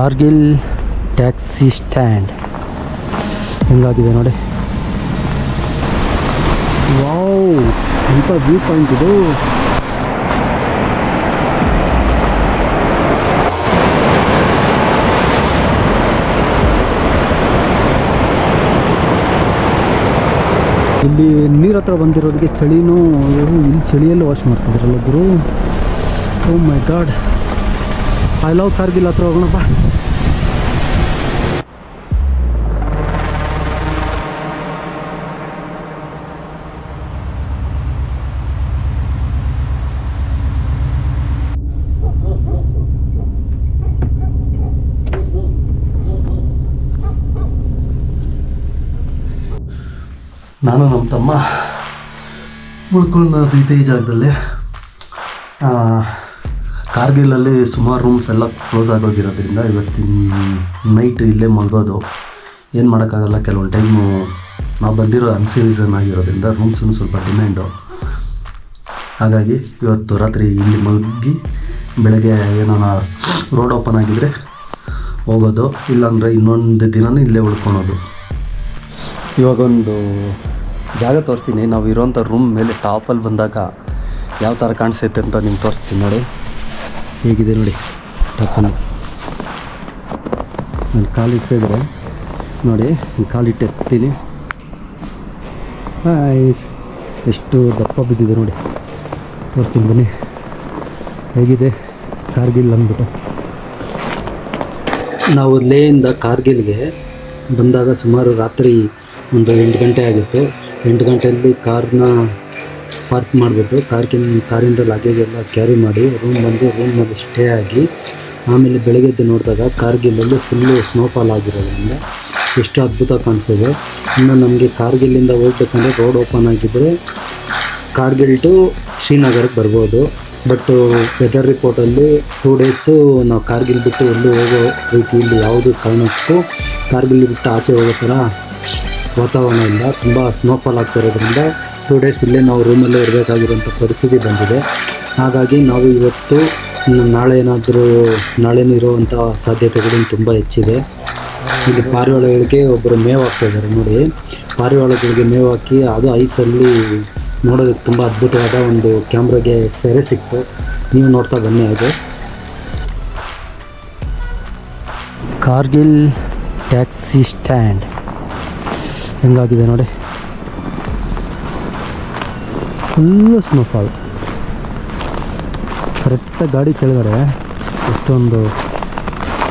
Kargil taxi stand ಹೆಂಗಾಗಿದೆ ನೋಡಿ. Wow ಎಂಥ view point ಇದು. ಇಲ್ಲಿ ನೀರ ಹತ್ರ ಬಂದಿರೋದಕ್ಕೆ ಚಳಿನೂ ಇಲ್ಲಿ ಚಳಿಯಲ್ಲೂ ವಾಶ್ ಮಾಡ್ತಿದ್ರಲ್ಲ ಗುರು. ಓ my god I love Kargil ಹತ್ರ ಹೋಗೋಣಪ್ಪ ಬಾ ನಾನು ನಮ್ಮ ತಮ್ಮ. ಉಳ್ಕೊಂಡು ಇದೇ ಜಾಗದಲ್ಲಿ. ಆ, ಕಾರ್ಗಿಲಲ್ಲಿ ಸುಮಾರು ರೂಮ್ಸ್ ಎಲ್ಲ ಕ್ಲೋಸ್ ಆಗೋಗಿರೋದ್ರಿಂದ ಇವತ್ತಿನ ನೈಟ್ ಇಲ್ಲೇ ಮಲಗೋದು ಏನು ಮಾಡೋಕ್ಕಾಗಲ್ಲ, ಕೆಲವೊಂದು ಟೈಮು ನಾವು ಬಂದಿರೋ ಅನ್ಸೀಸನ್ ಆಗಿರೋದ್ರಿಂದ ರೂಮ್ಸನ್ನು ಸ್ವಲ್ಪ ಡಿಮ್ಯಾಂಡು ಹಾಗಾಗಿ ಇವತ್ತು ರಾತ್ರಿ ಇಲ್ಲಿ ಮಲಗಿ ಬೆಳಗ್ಗೆ ಏನೋ ರೋಡ್ ಓಪನ್ ಆಗಿದ್ರೆ ಹೋಗೋದು, ಇಲ್ಲಾಂದರೆ ಇನ್ನೊಂದು ದಿನನೂ ಇಲ್ಲೇ ಉಳ್ಕೊಳೋದು. ಇವಾಗ ಒಂದು ಜಾಗ ತೋರಿಸ್ತೀನಿ. ನಾವು ಇರೋಂಥ ರೂಮ್ ಮೇಲೆ ಟಾಪಲ್ಲಿ ಬಂದಾಗ ಯಾವ ಥರ ಕಾಣಿಸುತ್ತೆ ಅಂತ ನಿಮ್ಗೆ ತೋರಿಸ್ತೀನಿ ನೋಡಿ. ಹೇಗಿದೆ ನೋಡಿ, ಟಪ್ಪನ್ನು. ನಾನು ಕಾಲಿಟ್ಟಿದ್ರೆ ನೋಡಿ ಕಾಲಿಟ್ಟು ಎತ್ತೀನಿ ಎಷ್ಟು ದಪ್ಪ ಬಿದ್ದಿದೆ ನೋಡಿ. ತೋರಿಸ್ತೀನಿ ಬನ್ನಿ. ಹೇಗಿದೆ? ಕಾರ್ಗಿಲ್ ಅಂದ್ಬಿಟ್ಟು. ನಾವು ಲೇಯಿಂದ ಕಾರ್ಗಿಲ್ಗೆ ಬಂದಾಗ ಸುಮಾರು ರಾತ್ರಿ ಒಂದು ಎಂಟು ಗಂಟೆ ಆಗಿತ್ತು. ಎಂಟು ಗಂಟೆಯಲ್ಲಿ ಕಾರ್ನ ಪಾರ್ಕ್ ಮಾಡಿಬಿಟ್ಟು ಕಾರ್ಕಿನ್ ಕಾರಿಂದ ಲಗೇಜ್ ಎಲ್ಲ ಕ್ಯಾರಿ ಮಾಡಿ ರೂಮ್ ಬಂದು ರೂಮ್ನಲ್ಲಿ ಸ್ಟೇ ಆಗಿ ಆಮೇಲೆ ಬೆಳಗ್ಗೆ ಎದ್ದು ನೋಡಿದಾಗ ಕಾರ್ಗಿಲಲ್ಲಿ ಫುಲ್ಲು ಸ್ನೋಫಾಲ್ ಆಗಿರೋದ್ರಿಂದ ಎಷ್ಟು ಅದ್ಭುತ ಕಾಣಿಸಿದೆ. ಇನ್ನು ನಮಗೆ ಕಾರ್ಗಿಲ್ಲಿಂದ ಹೋಗ್ಬೇಕಂದ್ರೆ ರೋಡ್ ಓಪನ್ ಆಗಿದ್ದರೆ ಕಾರ್ಗಿಲ್ ಟು ಶ್ರೀನಗರಕ್ಕೆ ಬರ್ಬೋದು. ಬಟ್ ವೆದರ್ ರಿಪೋರ್ಟಲ್ಲಿ ಟೂ ಡೇಸು ನಾವು ಕಾರ್ಗಿಲ್ ಬಿಟ್ಟು ಎಲ್ಲೂ ಹೋಗೋ ರೀತಿಯಲ್ಲಿ ಯಾವುದು ಕಾರಣಕ್ಕೂ ಕಾರ್ಗಿಲ್ ಬಿಟ್ಟು ಆಚೆ ಹೋಗೋ ಥರ ವಾತಾವರಣ ಇಲ್ಲ ತುಂಬ ಸ್ನೋಫಾಲ್ ಆಗ್ತಿರೋದ್ರಿಂದ ಟೂ ಡೇಸ್ ಇಲ್ಲೇ ನಾವು ರೂಮಲ್ಲೇ ಇರಬೇಕಾಗಿರುವಂಥ ಪರಿಸ್ಥಿತಿ ಬಂದಿದೆ. ಹಾಗಾಗಿ ನಾವು ಇವತ್ತು ನಾಳೆ ಏನಾದರೂ ನಾಳೆನೂ ಇರುವಂಥ ಸಾಧ್ಯತೆಗಳು ತುಂಬ ಹೆಚ್ಚಿದೆ. ಇಲ್ಲಿ ಪಾರಿವಾಳಗಳಿಗೆ ಒಬ್ಬರು ಮೇವು ಹಾಕ್ತಾ ಇದ್ದಾರೆ ನೋಡಿ. ಪಾರಿವಾಳಗಳಿಗೆ ಮೇವು ಹಾಕಿ ಅದು ಐಸಲ್ಲಿ ನೋಡೋದಕ್ಕೆ ತುಂಬ ಅದ್ಭುತವಾದ ಒಂದು ಕ್ಯಾಮ್ರಾಗೆ ಸೆರೆ ಸಿಕ್ತು. ನೀವು ನೋಡ್ತಾ ಬನ್ನಿ ಅದು ಕಾರ್ಗಿಲ್ ಟ್ಯಾಕ್ಸಿ ಸ್ಟ್ಯಾಂಡ್ ಹೆಂಗಾಗಿದೆ ನೋಡಿ. ಫುಲ್ಲು ಸ್ನೋಫಾಲ್ ಕರೆಕ್ಟಾಗಿ ಗಾಡಿ ಕೆಳಗಡೆ ಎಷ್ಟೊಂದು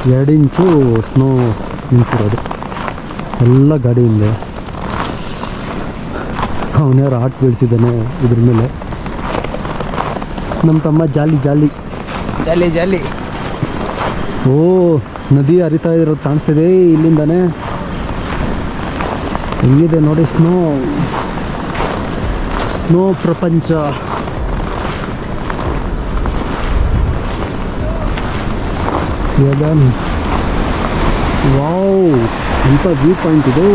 ಎರಡು ಇಂಚು ಸ್ನೋ ನಿಂತಿರೋದು. ಎಲ್ಲ ಗಾಡಿ ಹಿಂದೆ. ಅವನ್ಯಾರು ಆಟ ಬೀಳಿಸಿದ್ದಾನೆ ಇದ್ರ ಮೇಲೆ. ನಮ್ಮ ತಮ್ಮ ಜಾಲಿ ಜಾಲಿ. ಜಾಲಿ ಜಾಲಿ. ಓ ನದಿ ಹರಿತಾ ಇರೋದು ಕಾಣಿಸ್ತಿದೆ ಇಲ್ಲಿಂದಾನೆ. ಹೆಂಗಿದೆ ನೋಡಿ ಸ್ನೋ ಸ್ನೋ ಪ್ರಪಂಚ ಇವಾಗ ವಾವ್ ಎಂಥ ವ್ಯೂ ಪಾಯಿಂಟ್ ಇದು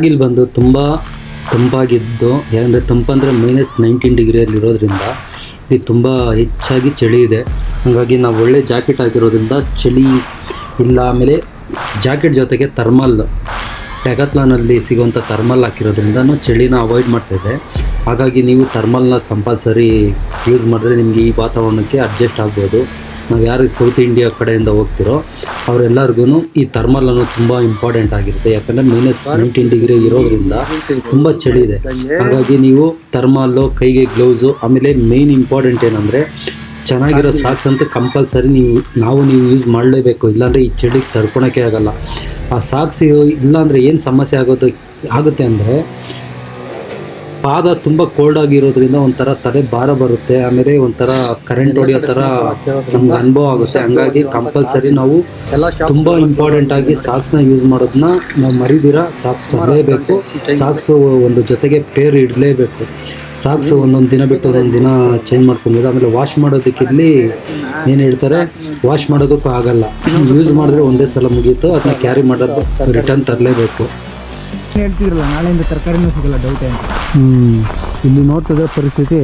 ಕಾರ್ಗಿಲ್ ಬಂದು ತುಂಬ ತಂಪಾಗಿದ್ದು, ಯಾಕಂದರೆ ತಂಪಂದರೆ ಮೈನಸ್ ನೈನ್ಟೀನ್ ಡಿಗ್ರಿಯಲ್ಲಿ ಇರೋದ್ರಿಂದ ಇಲ್ಲಿ ತುಂಬ ಹೆಚ್ಚಾಗಿ ಚಳಿ ಇದೆ. ಹಾಗಾಗಿ ನಾವು ಒಳ್ಳೆ ಜಾಕೆಟ್ ಹಾಕಿರೋದ್ರಿಂದ ಚಳಿ ಇಲ್ಲ. ಆಮೇಲೆ ಜಾಕೆಟ್ ಜೊತೆಗೆ ಥರ್ಮಲ್ ಟ್ಯಾಗತ್ಲಾನಲ್ಲಿ ಸಿಗುವಂಥ ಥರ್ಮಲ್ ಹಾಕಿರೋದ್ರಿಂದ ಚಳಿನ ಅವಾಯ್ಡ್ ಮಾಡ್ತಾಯಿದೆ ಹಾಗಾಗಿ ನೀವು ಥರ್ಮಲ್ನ ಕಂಪಲ್ಸರಿ ಯೂಸ್ ಮಾಡಿದ್ರೆ ನಿಮಗೆ ಈ ವಾತಾವರಣಕ್ಕೆ ಅಡ್ಜಸ್ಟ್ ಆಗ್ಬೋದು. ನಾವು ಯಾರು ಸೌತ್ ಇಂಡಿಯಾ ಕಡೆಯಿಂದ ಹೋಗ್ತಿರೋ ಅವರೆಲ್ಲರಿಗೂ ಈ ಥರ್ಮಲ್ ಅನ್ನೋದು ತುಂಬ ಇಂಪಾರ್ಟೆಂಟ್ ಆಗಿರುತ್ತೆ. ಯಾಕಂದರೆ ಮೈನಸ್ ನೈನ್ಟೀನ್ ಡಿಗ್ರಿ ಇರೋದ್ರಿಂದ ತುಂಬ ಚಳಿ ಇದೆ. ಹಾಗಾಗಿ ನೀವು ಥರ್ಮಲ್ಲು ಕೈಗೆ ಗ್ಲೌಸು ಆಮೇಲೆ ಮೇನ್ ಇಂಪಾರ್ಟೆಂಟ್ ಏನಂದರೆ ಚೆನ್ನಾಗಿರೋ ಸಾಕ್ಸ್ ಅಂತೂ ಕಂಪಲ್ಸರಿ ನೀವು, ನಾವು ನೀವು ಯೂಸ್ ಮಾಡಲೇಬೇಕು. ಇಲ್ಲಾಂದರೆ ಈ ಚಳಿಗೆ ತಡ್ಕೊಳಕ್ಕೆ ಆಗಲ್ಲ. ಆ ಸಾಕ್ಸ್ ಇಲ್ಲಾಂದರೆ ಏನು ಸಮಸ್ಯೆ ಆಗೋದು, ಆಗುತ್ತೆ ಅಂದರೆ ಪಾದ ತುಂಬ ಕೋಲ್ಡ್ ಆಗಿರೋದ್ರಿಂದ ಒಂಥರ ತಲೆ ಭಾರ ಬರುತ್ತೆ ಆಮೇಲೆ ಒಂಥರ ಕರೆಂಟ್ ಹೊಡಿಯೋ ಥರ ನಮ್ಗೆ ಅನುಭವ ಆಗುತ್ತೆ. ಹಂಗಾಗಿ ಕಂಪಲ್ಸರಿ ನಾವು ತುಂಬ ಇಂಪಾರ್ಟೆಂಟ್ ಆಗಿ ಸಾಕ್ಸ್ನ ಯೂಸ್ ಮಾಡೋದನ್ನ ನಾವು ಮರಿದಿರ ಸಾಕ್ಸ್ ತರಲೇಬೇಕು ಸಾಕ್ಸ್ ಒಂದು ಜೊತೆಗೆ ಪೇರ್ ಇಡಲೇಬೇಕು. ಸಾಕ್ಸ್ ಒಂದೊಂದು ದಿನ ಬಿಟ್ಟು ಒಂದೊಂದು ದಿನ ಚೇಂಜ್ ಮಾಡ್ಕೊಬೋದು. ಆಮೇಲೆ ವಾಶ್ ಮಾಡೋದಕ್ಕಿಲ್ಲಿ ಏನು ಹೇಳ್ತಾರೆ ವಾಶ್ ಮಾಡೋದಕ್ಕೂ ಆಗಲ್ಲ. ಯೂಸ್ ಮಾಡಿದ್ರೆ ಒಂದೇ ಸಲ ಮುಗೀತು ಅದನ್ನ ಕ್ಯಾರಿ ಮಾಡೋದು ರಿಟರ್ನ್ ತರಲೇಬೇಕು. ಹೇಳ್ತಿದ್ರಲ್ಲ ನಾಳೆಯಿಂದ ತರಕಾರಿನೂ ಸಿಗಲ್ಲ ಡೌಟೇ ಅಂತ. ಹ್ಞೂ ಇಲ್ಲಿ ನೋಡ್ತಿದ್ರೆ ಪರಿಸ್ಥಿತಿ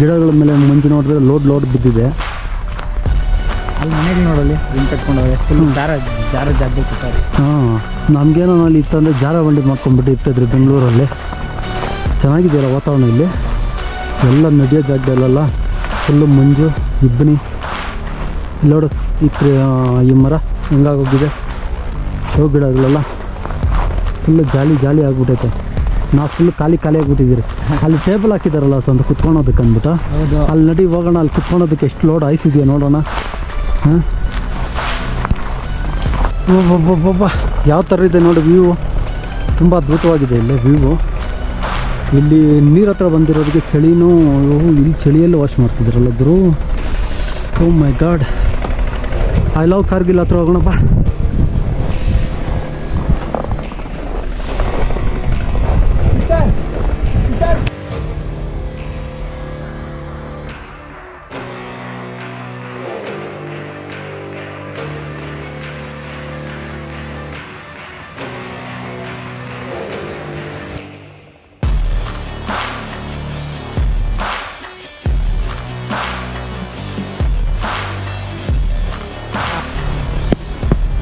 ಗಿಡಗಳ ಮೇಲೆ ಮಂಜು ನೋಡಿದ್ರೆ ಲೋಡ್ ಲೋಡ್ ಬಿದ್ದಿದೆ. ಅಲ್ಲಿ ಮನೆಗೆ ನೋಡಲ್ಲಿ ಹಿಂಗೆ ಕಟ್ಕೊಂಡವ್ರೆ ಫುಲ್ ಜಾರ ಜಾರ ಜಾಗ ಕೊಟ್ಟಾರೆ ಹಾಂ ನಮಗೇನೋ ಅಲ್ಲಿ ಇತ್ತಂದರೆ ಜಾರ ಬಂಡಿ ಮಾಡ್ಕೊಂಡ್ಬಿಟ್ಟು ಇರ್ತಿದ್ರು ಬೆಂಗಳೂರಲ್ಲಿ. ಚೆನ್ನಾಗಿದೆಯಲ್ಲ ವಾತಾವರಣ ಇಲ್ಲಿ? ಎಲ್ಲ ನದಿಯ ಜಾಗದಲ್ಲೆಲ್ಲ ಫುಲ್ಲು ಮಂಜು ಇಬ್ಬನಿ ನೋಡು ಈ ಈ ಮರ ಹೆಂಗಾಗೋಗಿದೆ ಶೋ ಗಿಡಗಳೆಲ್ಲ. ಫುಲ್ಲು ಜಾಲಿ ಜಾಲಿ ಆಗ್ಬಿಟ್ಟೈತೆ ನಾವು ಫುಲ್ ಖಾಲಿ ಖಾಲಿ ಆಗ್ಬಿಟ್ಟಿದ್ದೀರಿ. ಅಲ್ಲಿ ಟೇಬಲ್ ಹಾಕಿದಾರಲ್ಲ ಸ್ವಂತ ಕುತ್ಕೊಳೋದಕ್ಕೆ ಅಂದ್ಬಿಟ್ಟು. ಅಲ್ಲಿ ನಡಿ ಹೋಗೋಣ ಅಲ್ಲಿ ಕುತ್ಕೊಳೋದಕ್ಕೆ ಎಷ್ಟು ಲೋಡ್ ಐಸ್ ಇದೆಯಾ ನೋಡೋಣ. ಹಾಂ? ಯಾವ ಥರ ಇದೆ ನೋಡಿ ವ್ಯೂ ತುಂಬ ಅದ್ಭುತವಾಗಿದೆ ಇಲ್ಲಿ ವ್ಯೂ ಇಲ್ಲಿ ನೀರು ಹತ್ರ ಬಂದಿರೋದಕ್ಕೆ ಚಳಿನೂ ಇಲ್ಲಿ ಚಳಿಯಲ್ಲೂ ವಾಶ್ ಮಾಡ್ತಿದ್ರಲ್ಲ ಗುರು. ಓ my god I love Kargil ಹತ್ರ ಹೋಗೋಣ ಬಾ.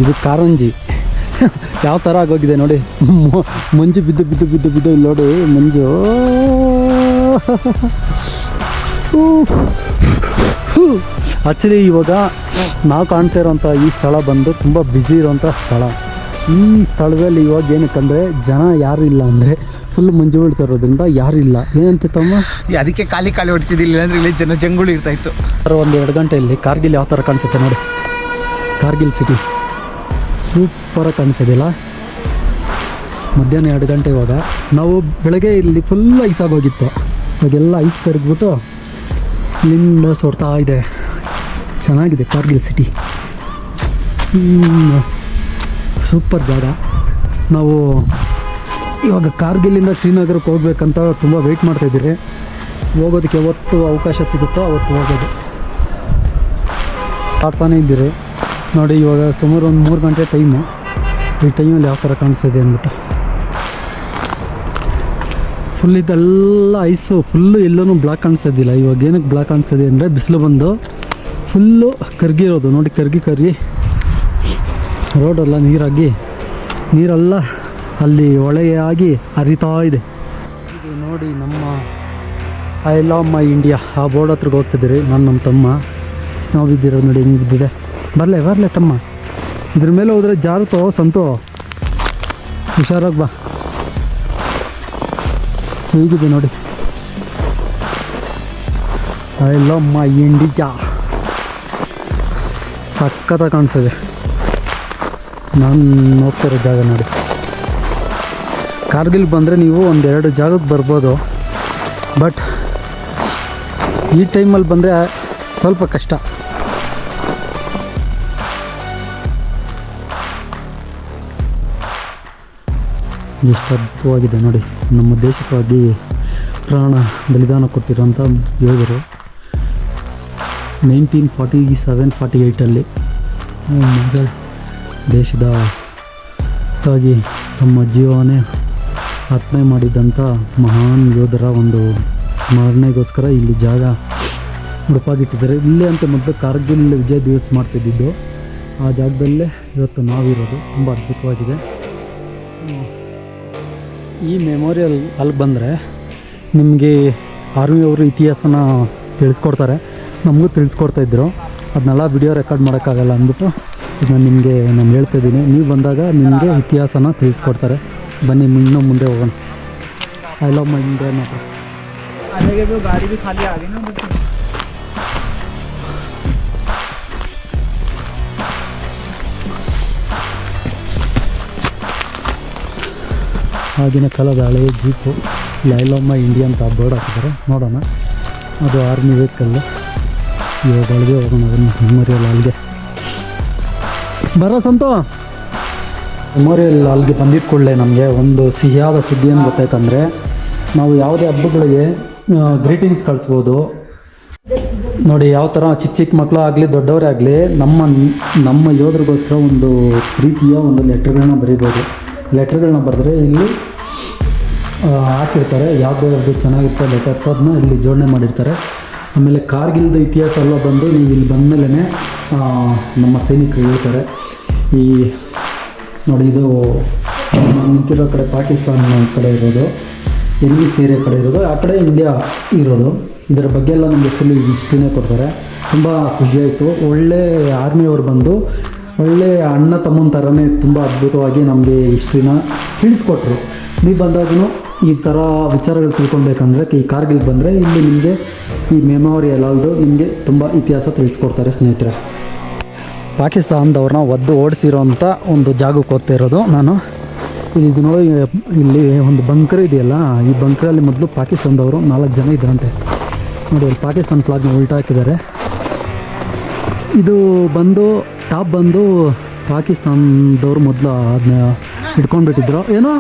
ಇದು ಕಾರಂಜಿ. ಯಾವ ಥರ ಆಗೋಗಿದೆ ನೋಡಿ. ಮಂಜು ಬಿದ್ದು ಬಿದ್ದು ಬಿದ್ದು ಬಿದ್ದು ಇಲ್ಲಿ ನೋಡಿ ಮಂಜು. ಆ್ಯಕ್ಚುಲಿ ಇವಾಗ ನಾವು ಕಾಣ್ತಾ ಇರೋಂಥ ಈ ಸ್ಥಳ ಬಂದು ತುಂಬ ಬ್ಯುಸಿ ಇರೋಂಥ ಸ್ಥಳ. ಈ ಸ್ಥಳದಲ್ಲಿ ಇವಾಗ ಏನಕ್ಕಂದರೆ ಜನ ಯಾರು ಇಲ್ಲ ಅಂದರೆ ಫುಲ್ ಮಂಜು ಬೀಳ್ತಿರೋದ್ರಿಂದ ಯಾರಿಲ್ಲ ಏನಂತ ತಮ್ಮ? ಅದಕ್ಕೆ ಖಾಲಿ ಖಾಲಿ ಹೊಡ್ತಿದ್ದಿಲ್ಲ ಅಂದರೆ ಇಲ್ಲಿ ಜನ ಜಂಗುಳಿ ಇರ್ತಾ ಇತ್ತು. ಒಂದು ಎರಡು ಗಂಟೆಯಲ್ಲಿ ಕಾರ್ಗಿಲ್ ಯಾವ ಥರ ಕಾಣಿಸುತ್ತೆ ನೋಡಿ. ಕಾರ್ಗಿಲ್ ಸಿಟಿ ಸೂಪರಾಗಿ ಕಾಣಿಸೋದಿಲ್ಲ ಮಧ್ಯಾಹ್ನ ಎರಡು ಗಂಟೆ ಇವಾಗ. ನಾವು ಬೆಳಗ್ಗೆ ಇಲ್ಲಿ ಫುಲ್ ಐಸ್ ಆಗೋಗಿತ್ತು ಇವಾಗೆಲ್ಲ ಐಸ್ ಕರಗ್ಬಿಟ್ಟು ಇಲ್ಲಿಂದ ಸೋರ್ತಾ ಇದೆ. ಚೆನ್ನಾಗಿದೆ ಕಾರ್ಗಿಲ್ ಸಿಟಿ ಸೂಪರ್ ಜಾಗ. ನಾವು ಇವಾಗ ಕಾರ್ಗಿಲಿಂದ ಶ್ರೀನಗರಕ್ಕೆ ಹೋಗ್ಬೇಕಂತ ತುಂಬ ವೆಯ್ಟ್ ಮಾಡ್ತಾಯಿದ್ದೀರಿ ಹೋಗೋದಕ್ಕೆ ಯಾವತ್ತು ಅವಕಾಶ ಸಿಗುತ್ತೋ ಅವತ್ತು ಹೋಗೋದು. ಆಡ್ತಾನೆ ಇದ್ದೀರಿ. ನೋಡಿ, ಇವಾಗ ಸುಮಾರು ಒಂದು ಮೂರು ಗಂಟೆ ಟೈಮು ಈ ಟೈಮಲ್ಲಿ ಯಾವ ಥರ ಕಾಣಿಸ್ತಿದೆ ಅಂದ್ಬಿಟ್ಟು. ಫುಲ್ ಇದೆಲ್ಲ ಐಸು ಫುಲ್ಲು ಎಲ್ಲೂ ಬ್ಲಾಕ್ ಕಾಣಿಸ್ತಿದ್ದಿಲ್ಲ ಇವಾಗ ಏನಕ್ಕೆ ಬ್ಲಾಕ್ ಕಾಣಿಸ್ತಿದೆ ಅಂದರೆ ಬಿಸಿಲು ಬಂದು ಫುಲ್ಲು ಕರ್ಗಿರೋದು ನೋಡಿ, ಕರ್ಗಿ ಕರ್ಗಿ ರೋಡೆಲ್ಲ ನೀರಾಗಿ, ನೀರೆಲ್ಲ ಅಲ್ಲಿ ಒಳೆಯಾಗಿ ಹರಿತಾ ಇದೆ. ಇದು ನೋಡಿ ನಮ್ಮ ಐ ಲವ್ ಮೈ ಇಂಡಿಯಾ ಆ ಬೋರ್ಡ್ ಹತ್ರಕ್ಕೆ ಹೋಗ್ತಿದ್ದೀರಿ. ನಾನು ನಮ್ಮ ತಮ್ಮ. ಸ್ನೋ ಬಿದ್ದಿರೋದು ನೋಡಿ ಹೆಂಗೆ ಬಿದ್ದಿದೆ. ಬರಲೇ ಬರಲೇ ತಮ್ಮ. ಇದ್ರ ಮೇಲೆ ಹೋದ್ರೆ ಜಾರುತ್ತೋ ಸಂತು. ಹುಷಾರಾಗಿ ಬಾ. ಹೇಗಿದೆ ನೋಡಿ. I love my India. ಸಖತ್ತಾಗಿ ಕಾಣಿಸ್ತದೆ ನಾನು ಹೋಗ್ತಿರೋ ಜಾಗ ನೋಡಿ. ಕಾರ್ಗಿಲ್ ಬಂದರೆ ನೀವು ಒಂದೆರಡು ಜಾಗಕ್ಕೆ ಬರ್ಬೋದು. ಬಟ್ ಈ ಟೈಮಲ್ಲಿ ಬಂದರೆ ಸ್ವಲ್ಪ ಕಷ್ಟ. ಎಷ್ಟು ಅದ್ಭುತವಾಗಿದೆ ನೋಡಿ, ನಮ್ಮ ದೇಶಕ್ಕಾಗಿ ಪ್ರಾಣ ಬಲಿದಾನ ಕೊಟ್ಟಿರೋಂಥ ಯೋಧರು ನೈನ್ಟೀನ್ ಫಾರ್ಟಿ ಸೆವೆನ್ ಫಾರ್ಟಿ ಏಯ್ಟಲ್ಲಿ ದೇಶದ ಗಾಗಿ ತಮ್ಮ ಜೀವನೇ ಅರ್ಪಣೆ ಮಾಡಿದ್ದಂಥ ಮಹಾನ್ ಯೋಧರ ಒಂದು ಸ್ಮರಣೆಗೋಸ್ಕರ ಇಲ್ಲಿ ಜಾಗ ಉಡುಪಾಗಿಟ್ಟಿದ್ದಾರೆ. ಇಲ್ಲೇ ಅಂತ ಮೊದಲು ಕಾರ್ಗಿಲ್ ವಿಜಯ ದಿವಸ ಮಾಡ್ತಿದ್ದಿದ್ದು, ಆ ಜಾಗದಲ್ಲೇ ಇವತ್ತು ನಾವಿರೋದು. ತುಂಬ ಅದ್ಭುತವಾಗಿದೆ. ಈ ಮೆಮೋರಿಯಲ್ ಅಲ್ಲಿ ಬಂದರೆ ನಿಮಗೆ ಆರ್ಮಿ ಇತಿಹಾಸನ ತಿಳಿಸ್ಕೊಡ್ತಾರೆ. ನಮಗೂ ತಿಳಿಸ್ಕೊಡ್ತಾ ಇದ್ದರು ಅದನ್ನೆಲ್ಲ ವಿಡಿಯೋ ರೆಕಾರ್ಡ್ ಮಾಡೋಕ್ಕಾಗಲ್ಲ ಅಂದ್ಬಿಟ್ಟು ಇದನ್ನು ನಿಮಗೆ ನಾನು ಹೇಳ್ತಾ ಇದ್ದೀನಿ. ನೀವು ಬಂದಾಗ ನಿಮಗೆ ಇತಿಹಾಸನ ತಿಳಿಸ್ಕೊಡ್ತಾರೆ. ಬನ್ನಿ, ಇನ್ನೂ ಮುಂದೆ ಹೋಗೋಣ. ಐ ಲವ್ ಮೈ ಇಂಡಿಯಾ ಮಾತ್ರ. ಗಾಡಿ ಖಾಲಿ ಆಗಿ ಆಗಿನ ಕಾಲದ ಹಳೆಯ ಜೀಪು ಲೈಲಮ್ಮ ಇಂಡಿಯಾ ಅಂತ ಬೋರ್ಡ್ ಹಾಕಿದ್ದಾರೆ. ನೋಡೋಣ. ಅದು ಆರ್ಮಿ ವೆಹಿಕಲ್ಲು ಇವಾಗ ಹೋಗೋಣ, ಅದನ್ನು ಮೆಮೋರಿಯಲ್ ಅಲ್ಲಿಗೆ ಬರೋ ಸಂತು? ಮೆಮೋರಿಯಲ್ ಅಲ್ಲಿಗೆ ಬಂದಿದ್ದ ಕೂಡಲೇ ನಮಗೆ ಒಂದು ಸಿಹಿಯಾದ ಸುದ್ದಿ ಏನು ಗೊತ್ತಾಯ್ತಂದರೆ, ನಾವು ಯಾವುದೇ ಹಬ್ಬಗಳಿಗೆ ಗ್ರೀಟಿಂಗ್ಸ್ ಕಳಿಸ್ಬೋದು. ನೋಡಿ, ಯಾವ ಥರ ಚಿಕ್ಕ ಚಿಕ್ಕ ಮಕ್ಕಳು ಆಗಲಿ, ದೊಡ್ಡವರೇ ಆಗಲಿ, ನಮ್ಮ ನಮ್ಮ ಯೋಧರಿಗೋಸ್ಕರ ಒಂದು ಪ್ರೀತಿಯ ಒಂದು ಲೆಟ್ರ್ಗಳನ್ನ ಬರೀಬೋದು. ಲೆಟ್ರ್ಗಳನ್ನ ಬರೆದ್ರೆ ಇಲ್ಲಿ ಹಾಕಿರ್ತಾರೆ. ಯಾವುದೇ ಯಾವುದು ಚೆನ್ನಾಗಿರ್ತಾರೆ ಲೆಟರ್ಸ್ ಅದನ್ನ ಇಲ್ಲಿ ಜೋಡಣೆ ಮಾಡಿರ್ತಾರೆ. ಆಮೇಲೆ ಕಾರ್ಗಿಲ್ದ ಇತಿಹಾಸ ಎಲ್ಲ ಬಂದು ನೀವು ಇಲ್ಲಿ ಬಂದಮೇಲೆ ನಮ್ಮ ಸೈನಿಕರು ಹೇಳ್ತಾರೆ. ಈ, ನೋಡಿ ಇದು ನಮ್ಮ ನಿಂತಿರೋ ಕಡೆ ಪಾಕಿಸ್ತಾನ ಕಡೆ ಇರೋದು, ಎಲ್ಲಿ ಸೀರೆ ಕಡೆ ಇರೋದು, ಆ ಕಡೆ ಇಂಡಿಯಾ ಇರೋದು. ಇದರ ಬಗ್ಗೆ ಎಲ್ಲ ನಮಗೆ ಫುಲ್ ಹಿಸ್ಟ್ರಿನೇ ಕೊಡ್ತಾರೆ. ತುಂಬ ಖುಷಿಯಾಯಿತು ಒಳ್ಳೆ ಆರ್ಮಿಯವರು ಬಂದು ಒಳ್ಳೆ ಅಣ್ಣ ತಮ್ಮನ ಥರನೇ ತುಂಬ ಅದ್ಭುತವಾಗಿ ನಮಗೆ ಹಿಸ್ಟ್ರಿನ ತಿಳಿಸ್ಕೊಟ್ರು. ನೀವು ಬಂದಾಗೂ ಈ ಥರ ವಿಚಾರಗಳು ತಿಳ್ಕೊಬೇಕಂದ್ರೆ ಈ ಕಾರ್ಗಿಲ್ ಬಂದರೆ ಇಲ್ಲಿ ನಿಮಗೆ ಈ ಮೆಮೋರಿಯಲ್ ಅಲ್ದು ನಿಮಗೆ ತುಂಬ ಇತಿಹಾಸ ತಿಳಿಸ್ಕೊಡ್ತಾರೆ ಸ್ನೇಹಿತರೆ. ಪಾಕಿಸ್ತಾನದವ್ರನ್ನ ಒದ್ದು ಓಡಿಸಿರೋಂಥ ಒಂದು ಜಾಗಕ್ಕೆ ಓದ್ತಾ ಇರೋದು ನಾನು. ಇದು ನೋಡಿ, ಇಲ್ಲಿ ಒಂದು ಬಂಕರ್ ಇದೆಯಲ್ಲ, ಈ ಬಂಕರಲ್ಲಿ ಮೊದಲು ಪಾಕಿಸ್ತಾನದವರು ನಾಲ್ಕು ಜನ ಇದ್ರಂತೆ. ನೋಡಿ, ಅಲ್ಲಿ ಪಾಕಿಸ್ತಾನ ಫ್ಲಾಗ್ನ ಉಲ್ಟಾ ಹಾಕಿದ್ದಾರೆ. ಇದು ಬಂದು ಟಾಪ್ ಬಂದು ಪಾಕಿಸ್ತಾನದವ್ರು ಮೊದಲು ಅದನ್ನ ಇಟ್ಕೊಂಡ್ಬಿಟ್ಟಿದ್ರು ಏನೋ?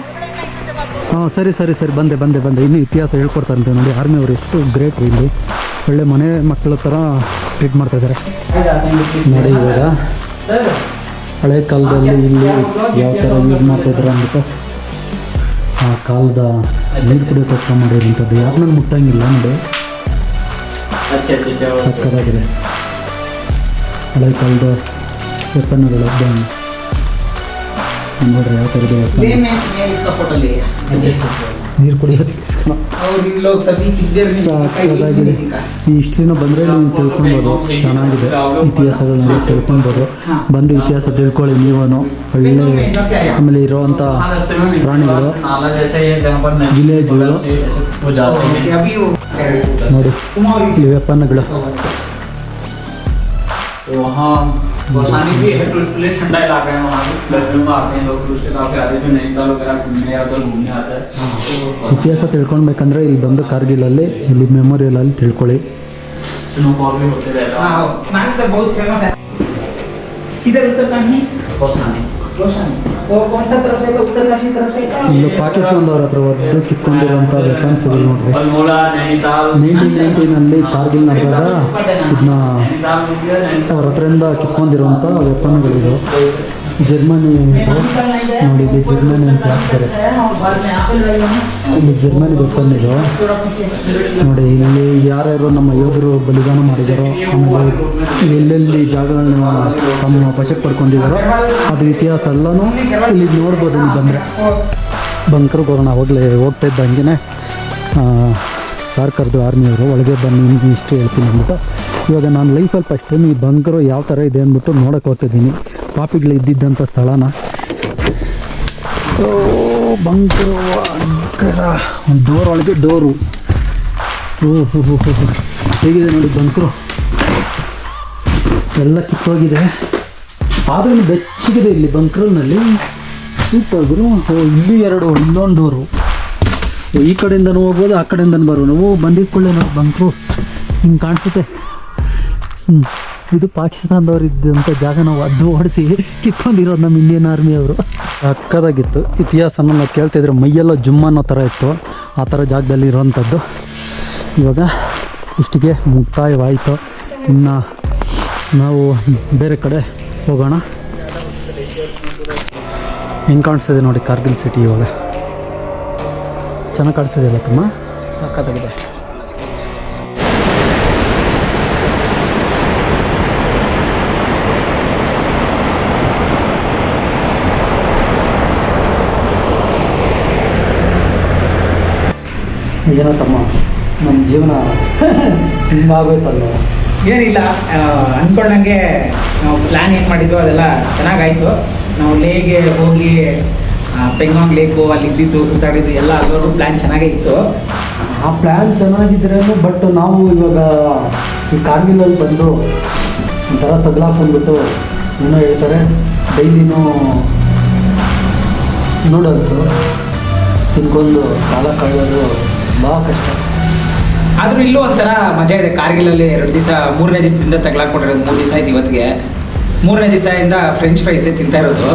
ಹಾಂ ಸರಿ ಸರಿ ಸರಿ ಬಂದೆ ಬಂದೆ ಬಂದೆ. ಇನ್ನೂ ಇತಿಹಾಸ ಹೇಳ್ಕೊಡ್ತಾರಂತೆ ನೋಡಿ ಆರ್ಮಿಯವರು ಎಷ್ಟು ಗ್ರೇಟ್ ಇಲ್ಲಿ. ಒಳ್ಳೆ ಮನೆ ಮಕ್ಕಳ ಥರ ಟ್ರೀಟ್ ಮಾಡ್ತಾ ಇದ್ದಾರೆ ನೋಡಿ ಇವಾಗ ಹಳೆ ಕಾಲದಲ್ಲಿ ಇಲ್ಲಿ ಯಾವ ಥರ ಯೂಸ್ ಮಾಡ್ತಾಯಿದ್ರು ಅಂತ ಆ ಕಾಲದ ನೀರು ಕುಡಿಯೋಕ್ಕೋಸ್ಕರ ಮಾಡಿರೋಂಥದ್ದು ಯಾರನ್ನ ಮುಟ್ಟಂಗಿಲ್ಲ ನೋಡಿ. ಸಕ್ಕದಾಗಿದೆ ಹಳೆ ಕಾಲದ ಉತ್ಪನ್ನಗಳು ನೋಡ್ರಿ ಯಾವ ಥರದ ನೀರು ಕುಡಿಯೋದಕ್ಕೆ ಈ ಹಿಸ್ಟ್ರಿನ ಬಂದರೆ ನೀವು ತಿಳ್ಕೊಬೋದು. ಚೆನ್ನಾಗಿದೆ. ಇತಿಹಾಸಗಳನ್ನ ತಿಳ್ಕೊಬೋದು. ಬಂದು ಇತಿಹಾಸ ತಿಳ್ಕೊಳ್ಳಿ ನೀವನು. ಒಳ್ಳೆ ಆಮೇಲೆ ಇರೋವಂಥ ಪ್ರಾಣಿಗಳು. ವಿಲೇಜ್ಗಳು ನೋಡಿ ಈ गोसानी भी है टूरिस्ट प्लेस ठंडा इलाका है वहाँ पे गर्मियों में आते हैं लोग टूरिस्ट काफी आते हैं जो नैनीताल वगैरह घूमने या उधर घूमने आता है तो ಇತಿಹಾಸ ತಿಳ್ಕೊಳ್ಬೇಕಂದ್ರೆ ಇಲ್ಲಿ ಬಂದು ಕಾರ್ಗಿಲಲ್ಲಿ ಇಲ್ಲಿ ಮೆಮೋರಿಯಲಲ್ಲಿ ತಿಳ್ಕೊಳ್ಳಿ स्नोफॉल भी होते रहता है हाँ नानी तो बहुत फेमस है किधर उत्तरकाशी गोसानी गोशानी वो कौन ಇನ್ನು ಪಾಕಿಸ್ತಾನದವ್ರ ಹತ್ರ ಒದ್ದು ಕಿತ್ಕೊಂಡಿರುವಂಥ ವೆಪನ್ಸ್ಗಳು ನೋಡ್ರಿ. ನೈನ್ಟೀನ್ ಅಲ್ಲಿ ಕಾರ್ಗಿಲ್ ನಡೆದಾಗ ಇದನ್ನ ಅವ್ರ ಹತ್ರದಿಂದ ಕಿತ್ಕೊಂಡಿರುವಂಥ ವೆಪನ್ಗಳಿದು ಜರ್ಮನಿ ನೋಡಿ ಇಲ್ಲಿ ಜರ್ಮನಿ ಅಂತ ಹಾಕ್ತಾರೆ. ಇಲ್ಲಿ ಜರ್ಮನಿ ವೆಪನ್ ನೋಡಿ, ಇಲ್ಲಿ ಯಾರ್ಯಾರು ನಮ್ಮ ಯೋಧರು ಬಲಿದಾನ ಮಾಡಿದಾರೋ, ಆಮೇಲೆ ಎಲ್ಲೆಲ್ಲಿ ಜಾಗಗಳನ್ನ ತಮ್ಮ ವಶಕ್ಕೆ ಪಡ್ಕೊಂಡಿದ್ದಾರೋ ಅದು ಇತಿಹಾಸ ಎಲ್ಲನೂ ಇಲ್ಲಿ ನೋಡ್ಬೋದು ಇಲ್ಲಿ ಬಂದರೆ. ಬಂಕರ್ಗೆ ಹೋಗೋಣ ಹೋಗ್ಲೇ, ಹೋಗ್ತಾ ಇದ್ದ ಹಂಗೆ ಸರ್ಕಾರದ ಆರ್ಮಿಯವರು ಒಳಗೆ ಬನ್ನಿ ಇಷ್ಟು ಹೇಳ್ತೀನಿ ಅಂದ್ಬಿಟ್ಟು. ಇವಾಗ ನಾನು ಲೈಫಲ್ಲಿ ಫಸ್ಟ್ ಟೈಮ್ ಈ ಬಂಕರು ಯಾವ ಥರ ಇದೆ ಅಂದ್ಬಿಟ್ಟು ನೋಡೋಕೆ ಹೋಗ್ತಿದ್ದೀನಿ. ಪಾಪಿಗಳು ಇದ್ದಿದ್ದಂಥ ಸ್ಥಳನ. ಬಂಕರು, ಬಂಕರ. ಡೋರ್ ಒಳಗೆ ಡೋರು. ಹೇಗಿದೆ ನೋಡಿ ಬಂಕರು? ಎಲ್ಲ ಕಿತ್ತೋಗಿದೆ. ಆದ್ರೂ ಬೆಚ್ಚಗಿದೆ ಇಲ್ಲಿ ಬಂಕ್ರಲ್ನಲ್ಲಿ. ಸೂಪರ್ ಗುರು. ಇಲ್ಲಿ ಎರಡು, ಇನ್ನೊಂದು ಡೋರು ಈ ಕಡೆಯಿಂದನೂ ಹೋಗ್ಬೋದು, ಆ ಕಡೆಯಿಂದನೂ ಬರ್ಬೋದು ನಾವು ಕೂಡಲೇ ನೋಡಿ ಬಂಕ್ರು. ಹಿಂಗೆ ಕಾಣಿಸುತ್ತೆ. ಇದು ಪಾಕಿಸ್ತಾನದವ್ರು ಇದ್ದಂಥ ಜಾಗ ನಾವು ಅದು ಓಡಿಸಿ ಕಿತ್ಕೊಂಡಿರೋದು ನಮ್ಮ ಇಂಡಿಯನ್ ಆರ್ಮಿಯವರು ಅಕ್ಕದಾಗಿತ್ತು ಇತಿಹಾಸನ ನಾವು ಕೇಳ್ತಿದ್ರೆ ಮೈಯೆಲ್ಲ ಜುಮ್ಮ ಅನ್ನೋ ಥರ ಇತ್ತು. ಆ ಥರ ಜಾಗದಲ್ಲಿ ಇರೋವಂಥದ್ದು. ಇವಾಗ ಇಷ್ಟಿಗೆ ಮುಕ್ತಾಯವಾಯಿತು. ಇನ್ನು ನಾವು ಬೇರೆ ಕಡೆ ಹೋಗೋಣ. ಹೆಂಗೆ ಕಾಣಿಸ್ತಿದೆ ನೋಡಿ ಕಾರ್ಗಿಲ್ ಸಿಟಿ ಇವಾಗ? ಚೆನ್ನಾಗಿ ಕಾಣಿಸ್ತಿದೆಯಲ್ಲ ತುಂಬ? ಸಖತ್ತಾಗಿದೆ ಏನೋ ತಮ್ಮ ನಮ್ಮ ಜೀವನ ಹಿಂಗಾಗೋಯ್ತಲ್ಲ ಏನಿಲ್ಲ ಅಂದ್ಕೊಂಡಂಗೆ ಅನ್ಕೊಂಡಂಗೆ ನಾವು ಪ್ಲ್ಯಾನ್ ಏನು ಮಾಡಿದ್ವು ಅದೆಲ್ಲ ಚೆನ್ನಾಗಾಯಿತು. ನಾವು ಲೇಗೆ ಹೋಗಿ ಪೆಂಗಾಂಗ್ ಲೇಕು ಅಲ್ಲಿ ಇದ್ದಿದ್ದು ಸುತ್ತಾಡಿದ್ದು ಎಲ್ಲ ಅಲ್ಲವರೆಗೂ ಪ್ಲ್ಯಾನ್ ಚೆನ್ನಾಗೇ ಇತ್ತು. ಆ ಪ್ಲ್ಯಾನ್ ಚೆನ್ನಾಗಿದ್ರೆ ಬಟ್ ನಾವು ಇವಾಗ ಈ ಕಾರ್ಗಿಲಲ್ಲಿ ಬಂದು ಒಂಥರ ತಗ್ಲಾಕೊಂಡ್ಬಿಟ್ಟು ಇನ್ನೂ ಹೇಳ್ತಾರೆ ಡೈಲಿನೂ ನೂಡಲ್ಸು ತಿನ್ಕೊಂಡು ಕಾಲ ಕಳೆಯೋದು ಭಾಳ ಕಷ್ಟ. ಆದ್ರೂ ಇಲ್ಲೂ ಒಂಥರ ಮಜಾ ಇದೆ. ಕಾರ್ಗಿಲಲ್ಲಿ ಎರಡು ದಿವಸ, ಮೂರನೇ ದಿವಸದಿಂದ ತಗ್ಲಾಕೊಂಡಿರೋದು ಮೂರು ದಿವಸ ಆಯ್ತು ಇವತ್ತಿಗೆ. ಮೂರನೇ ದಿವಸದಿಂದ ಫ್ರೆಂಚ್ ಫ್ರೈಸೇ ತಿಂತಾ ಇರೋದು.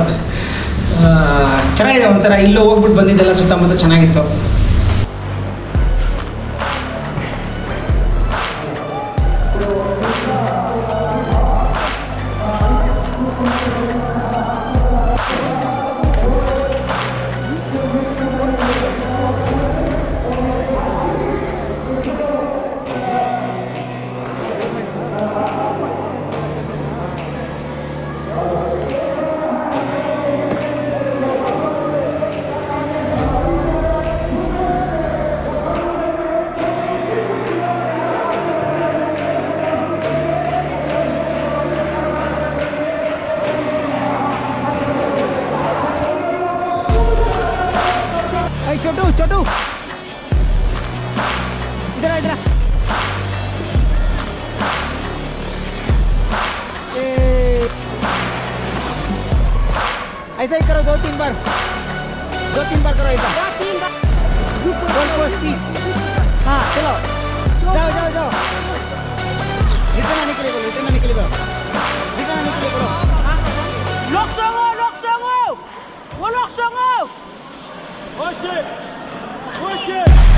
ಚೆನ್ನಾಗಿದೆ ಒಂಥರ. ಇಲ್ಲೂ ಹೋಗ್ಬಿಟ್ಟು ಬಂದಿದ್ದೆಲ್ಲ ಸುತ್ತಮುತ್ತ ಚೆನ್ನಾಗಿತ್ತು. ಚೊಟ್ಟು ಚೊಟ್ಟು ಇದ್ರ ಇದ್ರ ऐसा ही करो दो तीन बार दो तीन बार करो ऐसा गोल पोस्ट की हाँ चलो जाओ जाओ जाओ रिटर्न आने के लिए बोलो रिटर्न आने के लिए बोलो रिटर्न आने के लिए बोलो Hoşçakalın. Hoşçakalın.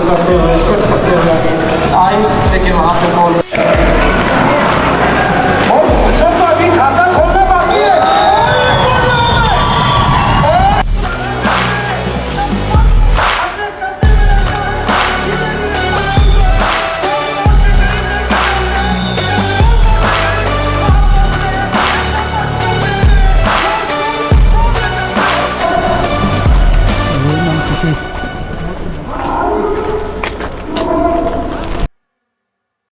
I'm taking off the call.